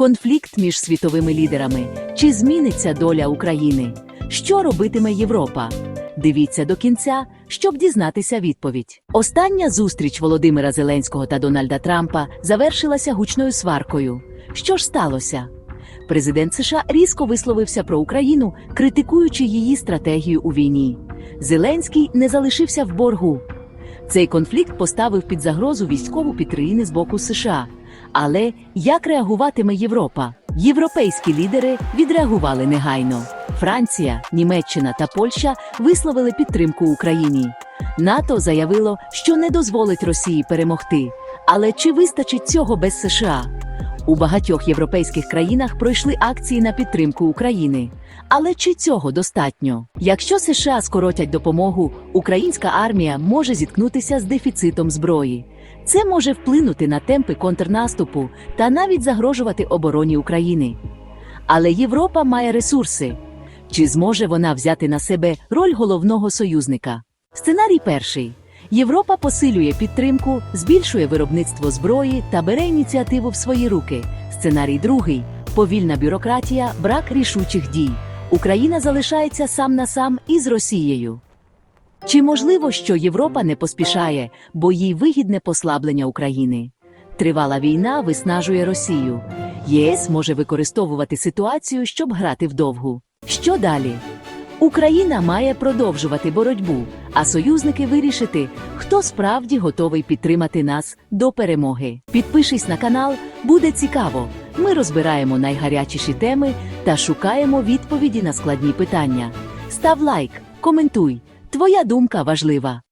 Конфлікт між світовими лідерами. Чи зміниться доля України? Що робитиме Європа? Дивіться до кінця, щоб дізнатися відповідь. Остання зустріч Володимира Зеленського та Дональда Трампа завершилася гучною сваркою. Що ж сталося? Президент США різко висловився про Україну, критикуючи її стратегію у війні. Зеленський не залишився в боргу. Цей конфлікт поставив під загрозу військову підтримку з боку США. Але як реагуватиме Європа? Європейські лідери відреагували негайно. Франція, Німеччина та Польща висловили підтримку Україні. НАТО заявило, що не дозволить Росії перемогти. Але чи вистачить цього без США? У багатьох європейських країнах пройшли акції на підтримку України. Але чи цього достатньо? Якщо США скоротять допомогу, українська армія може зіткнутися з дефіцитом зброї. Це може вплинути на темпи контрнаступу та навіть загрожувати обороні України. Але Європа має ресурси. Чи зможе вона взяти на себе роль головного союзника? Сценарій перший. Європа посилює підтримку, збільшує виробництво зброї та бере ініціативу в свої руки. Сценарій другий повільна бюрократія, брак рішучих дій. Україна залишається сам на сам із Росією. Чи можливо, що Європа не поспішає, бо їй вигідне послаблення України? Тривала війна виснажує Росію. ЄС може використовувати ситуацію, щоб грати вдовгу. Що далі? Україна має продовжувати боротьбу, а союзники вирішити, хто справді готовий підтримати нас до перемоги. Підпишись на канал, буде цікаво. Ми розбираємо найгарячіші теми та шукаємо відповіді на складні питання. Став лайк, коментуй. Твоя думка важлива.